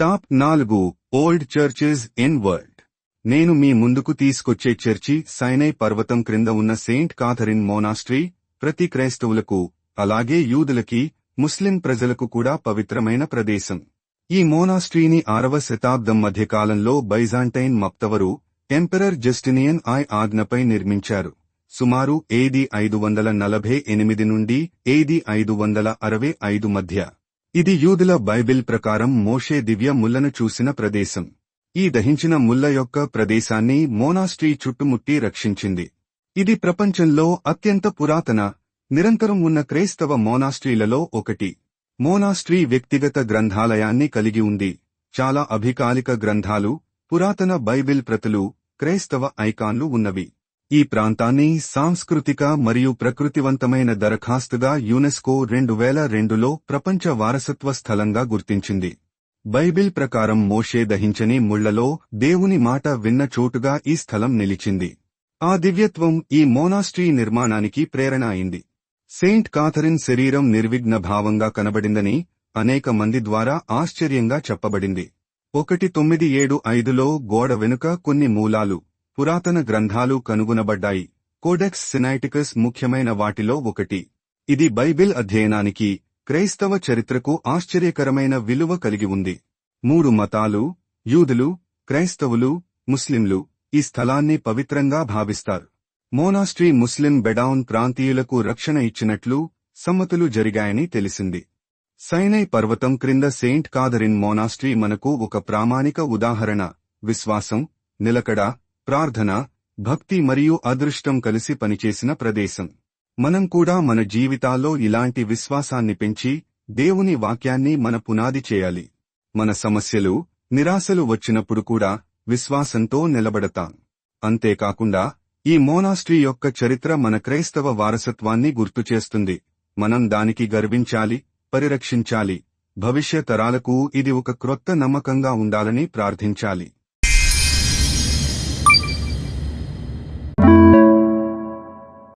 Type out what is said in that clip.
Top నాలుగు old churches in world నేను మీ ముందుకు తీసుకొచ్చే చర్చి సైనై పర్వతం క్రింద ఉన్న సెయింట్ కాథరిన్ మోనాస్ట్రీ ప్రతి క్రైస్తవులకు అలాగే యూదులకి ముస్లిం ప్రజలకు కూడా పవిత్రమైన ప్రదేశం. ఈ మోనాస్ట్రీని ఆరవ శతాబ్దం మధ్యకాలంలో బైజాంటైన్ మప్తవరు ఎంపెరర్ జస్టినియన్ ఐ ఆజ్ఞపై నిర్మించారు. సుమారు ఏది ఐదు వందల నలభై ఎనిమిది నుండి ఏది ఐదు వందల అరవై ఐదు మధ్య. ఇది యూదుల బైబిల్ ప్రకారం మోషే దివ్య ముల్లను చూసిన ప్రదేశం. ఈ దహించిన ముల్ల యొక్క ప్రదేశాన్ని మోనాస్ట్రీ చుట్టుముట్టి రక్షించింది. ఇది ప్రపంచంలో అత్యంత పురాతన నిరంతరం ఉన్న క్రైస్తవ మోనాస్ట్రీలలో ఒకటి. మోనాస్ట్రీ వ్యక్తిగత గ్రంథాలయాన్ని కలిగి ఉంది. చాలా అభికాలిక గ్రంథాలు పురాతన బైబిల్ ప్రతులు క్రైస్తవ ఐకాన్లు ఉన్నవి. ఈ ప్రాంతాన్ని సాంస్కృతిక మరియు ప్రకృతివంతమైన దరఖాస్తుగా యునెస్కో రెండు వేల రెండులో ప్రపంచ వారసత్వ స్థలంగా గుర్తించింది. బైబిల్ ప్రకారం మోషే దహించని ముళ్ళలో దేవుని మాట విన్న చోటుగా ఈ స్థలం నిలిచింది. ఆ దివ్యత్వం ఈ మోనాస్ట్రీ నిర్మాణానికి ప్రేరణ అయింది. సెయింట్ కాథరిన్ శరీరం నిర్విఘ్న భావంగా కనబడిందని అనేక మంది ద్వారా ఆశ్చర్యంగా చెప్పబడింది. ఒకటి తొమ్మిది ఏడు ఐదులో గోడ వెనుక కొన్ని మూలాలు పురాతన గ్రంథాలు కనుగొనబడ్డాయి. కోడెక్స్ సినైటికస్ ముఖ్యమైన వాటిలో ఒకటి. ఇది బైబిల్ అధ్యయనానికి క్రైస్తవ చరిత్రకు ఆశ్చర్యకరమైన విలువ కలిగి ఉంది. మూడు మతాలు యూదులు క్రైస్తవులు ముస్లింలు ఈ స్థలాన్ని పవిత్రంగా భావిస్తారు. మోనాస్ట్రీ ముస్లిం బెడౌన్ ప్రాంతీయులకు రక్షణ ఇచ్చినట్లు సమ్మతులు జరిగాయని తెలిసింది. సైనై పర్వతం క్రింద సెయింట్ కాదరిన్ మోనాస్ట్రీ మనకు ఒక ప్రామాణిక ఉదాహరణ. విశ్వాసం నిలకడ ప్రార్థన భక్తి మరియు అదృష్టం కలిసి పనిచేసిన ప్రదేశం. మనం కూడా మన జీవితాల్లో ఇలాంటి విశ్వాసాన్ని పెంచి దేవుని వాక్యాన్ని మన పునాది చేయాలి. మన సమస్యలు నిరాశలు వచ్చినప్పుడు కూడా విశ్వాసంతో నిలబడతాం. అంతేకాకుండా ఈ మోనాస్ట్రీ యొక్క చరిత్ర మన క్రైస్తవ వారసత్వాన్ని గుర్తుచేస్తుంది మనం దానికి గర్వించాలి పరిరక్షించాలి. భవిష్య తరాలకు ఇది ఒక క్రొత్త నమ్మకంగా ఉండాలని ప్రార్థించాలి.